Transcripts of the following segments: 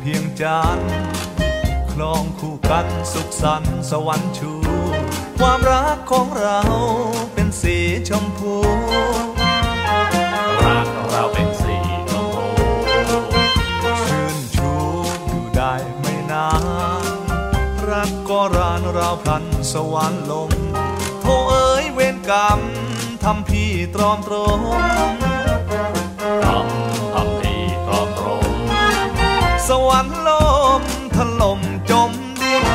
เพียงจานคลองคู่กันสุขสันต์สวรรค์ชู ความรักของเราเป็นสีชมพูรักเราเป็นสีชมพูชื่นชูอยู่ได้ไม่นานรักก็รานเราพลันสวรรค์ลมโทเอ๋ยเวรกรรมทำพี่ตรอมตรง สวรรค์ลมถล่มจมดิน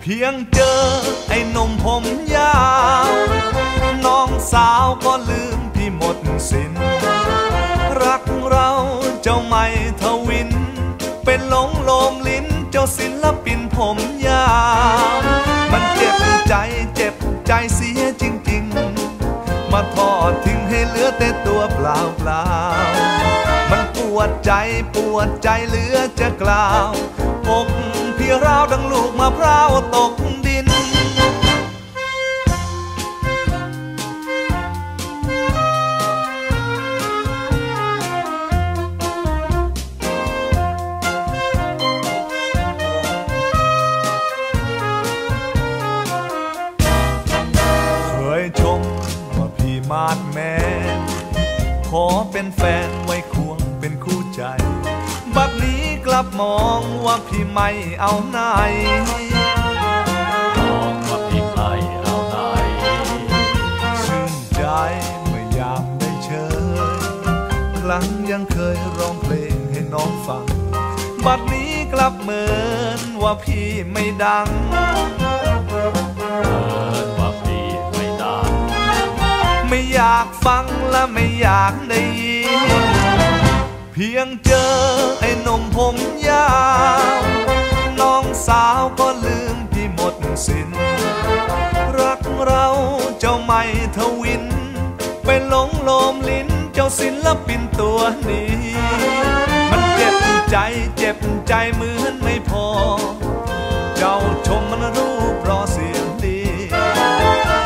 เพียงเจอไอ้นมผมยาว น้องสาวก็ลืมพี่หมดสิน้น รักเราเจ้าไม่ทวิน เป็นหลงโลมลิ้นเจ้าศิลปินผมยาว มันเจ็บใจเจ็บใจเสียจริง ๆ มาทอดทิ้งให้เหลือแต่ตัวเปล่าเปล่า ดใจปวดใจเหลือจะกล่าวอกพี่ราวดังลูกมะพร้าวตกดิน เคยชมว่าพี่มาดแมนขอเป็นแฟนไว้ควงเป็น นี้กลับมองว่าพี่ไม่เอาไหนมองว่าพี่ใครเอาไหนชื่นใจเมื่อยามได้เชยครั้งยังเคยร้องเพลงให้น้องฟัง บัดนี้กลับเหมือนว่าพี่ไม่ดังเกินว่าพี่ไม่ดังไม่อยากฟังและไม่อยากได้ยิน เพียงเจอไอ้นมผมยาว น้องสาวก็ลืมพี่หมดสิน้น รักเราเจ้าไม่ทวิน ไปหลงโลมลิ้นเจ้าศิลปินตัวนี้ มันเจ็บใจเจ็บใจเหมือนไม่พอ เจ้าชมมันรู้เพราะเสียงดี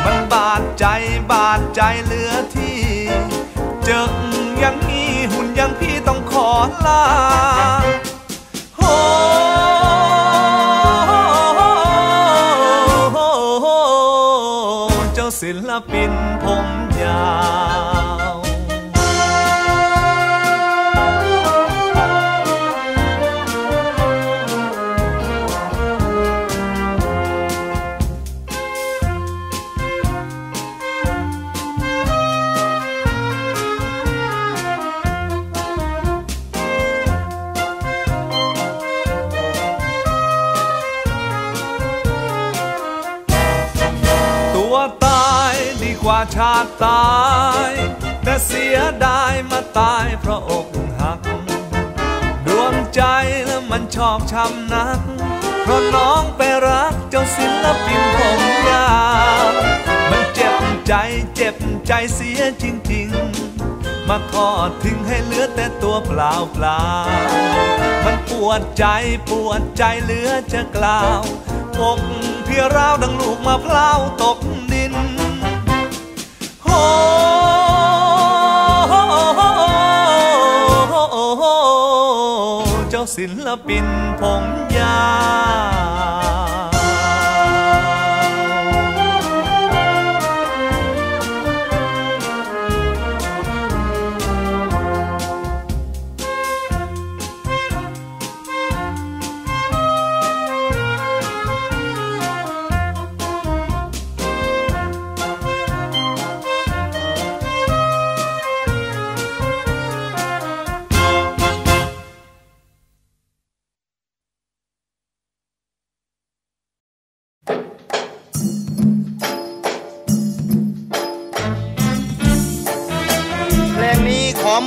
มันบาดใจบาดใจเลือ ต้ กว่าชาติตาย แต่เสียดายมาตายเพราะอกหัก ดวงใจแล้วมันชอบช้ำนัก เพราะน้องไปรักเจ้าศิลปินผมยาวมันเจ็บใจเจ็บใจเสียจริง ๆ มาทอดทิ้งให้เหลือแต่ตัวเปล่าเปล่าๆมันปวดใจปวดใจเหลือจะกล่าวอกพี่ราวดังลูกมะพร้าวตก จ้าศิลปินผมยาว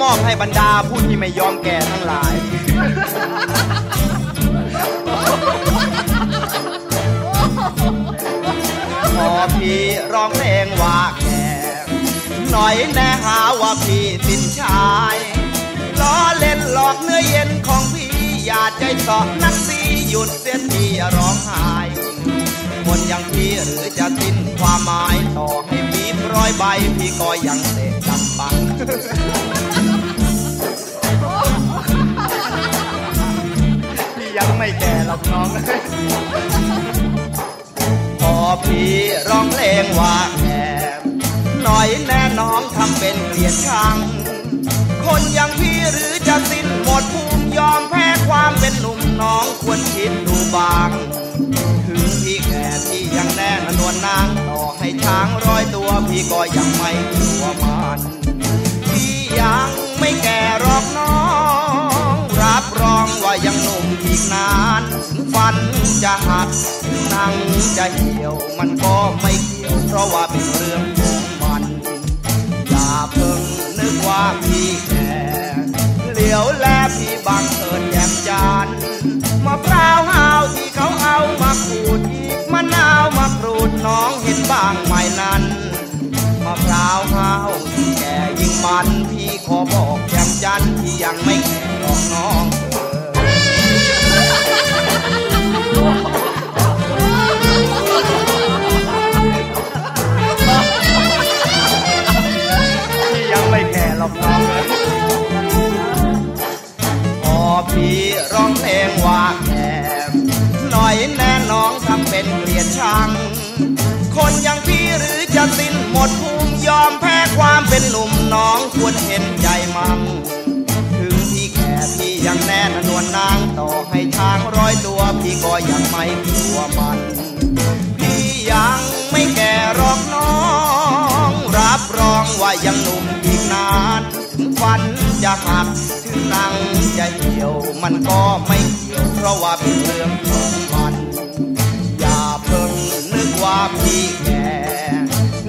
มอบให้บรรดาผู้ที่ไม่ยอมแก่ทั้งหลาย ขอพี่ร้องเพลงว่าแก่หน่อยแน่หาว่าพี่ตินชายล้อเล่นหลอกเนื้อเย็นของพี่อย่าใจเสาะนักสีหยุดเสียทีร้องไห้คนอย่างพี่หรือจะสิ้นความหมายต่อให้ อยใบพี่ก็ยังเสกลำบังพี่ยังไม่แก่หรอกน้องพอพี่ร้องเพลงว่าแก่หน่อยแน่น้องทำเป็นเกลียดชัง คนอย่างพี่หรือจะสิ้นหมดภูมิยอมแพ้ความเป็นหนุ่มน้องควรคิดดูบ้าง พี่ยังแน่นนวลนางต่อให้ช้างร้อยตัวพี่ก็ยังไม่กลัวมันพี่ยังไม่แก่รอกน้อง รับรองว่ายังหนุ่มอีกนานถึงฟันจะหักถึงหนังจะเหี่ยวมันก็ไม่เกี่ยว เพราะว่าเป็นเรื่องของมัน อย่าเพิ่งนึกว่าพี่แก่เหลียวแลพี่บางเถิดแยมจานมะพร้าว อบอกแยมจันที่ยังไม่แก่หรอกน้องเออพี่ยังไม่แก่หรอกน้องเอ้ยพอพี่ร้องเพลงว่าแก่หน่อยแน่น้องทำเป็นเกลียดชัง คนอย่างพี่หรือจะสิ้นหมดภูมิยอม เป็นหนุ่มน้องควรเห็นใจมั่งถึงพี่แก่พี่ยังแน่นนวลนางต่อให้ช้างร้อยตัวพี่ก็ยังไม่กลัวมัน พี่ยังไม่แก่หรอกน้อง รับรองว่ายังหนุ่มอีกนานถึงฟันจะหักถึงนังจะเหี่ยวมันก็ไม่เกี่ยวเพราะว่าเป็นเรื่องของมันอย่าเพิ่งนึกว่าพี่แก่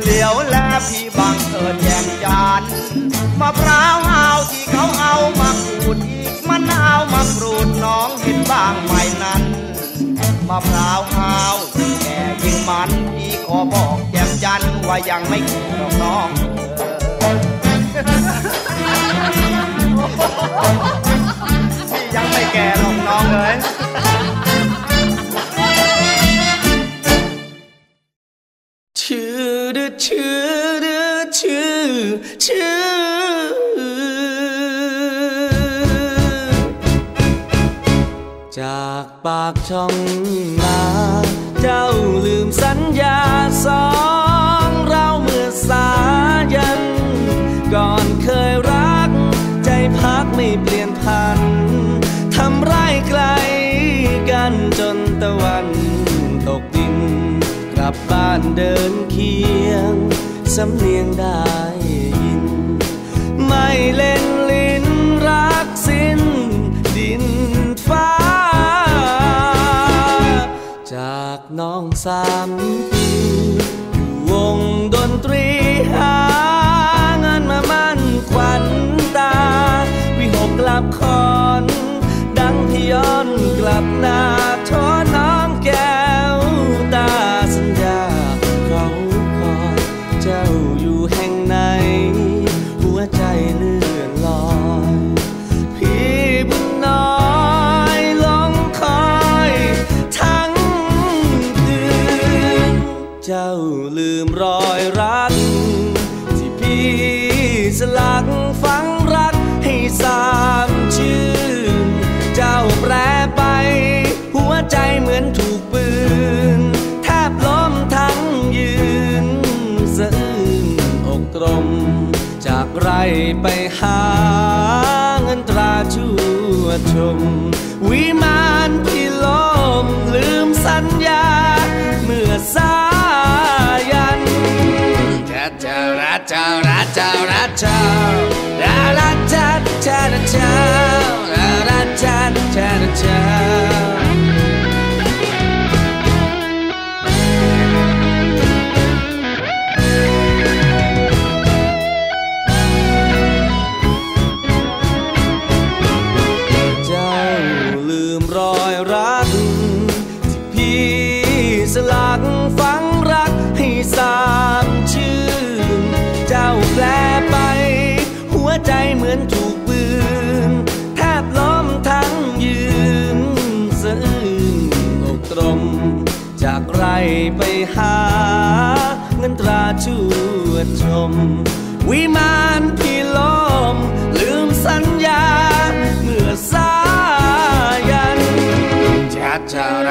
เหลียวแลพี่บาง แยมจานมะพร้าวอาวที่เขาเอามาขูดอีกมะนาวมากรูดน้องเห็นบ้างไหมนั้นมะพร้าวอาวยิ่งแก่ยิ่งมันพี่ขอบอกแจมจันว่ายังไม่แก่หรอกน้องเออ จากปากช่องมาเจ้าลืมสัญญาสองเราเมื่อสายัน ก่อนเคยรัก ใจพักไม่เปลี่ยนพันทำไรไกลกันจนตะวันตกดิน กลับบ้านเดินเคียง สำเนียงได้ยิน ไม่เล่น สามปีอยู่วงดนตรีหาเงินมามั่นขวัญตา วิหกกลับคอ รม จากไรไปหาเงินตราชั่วชม วิมานพิลมลืมสัญญา เมื่อสายันจะจะรัจารัจารัจารารัจา ลักฝังรักให้สามชื่น เจ้าแปลไป หัวใจเหมือนถูกปืน แทบล้มทั้งยืนสะอื้นอกตรม จากไรไปหา เงินตราชวดชม วิมานพี่ลมลืมสัญญา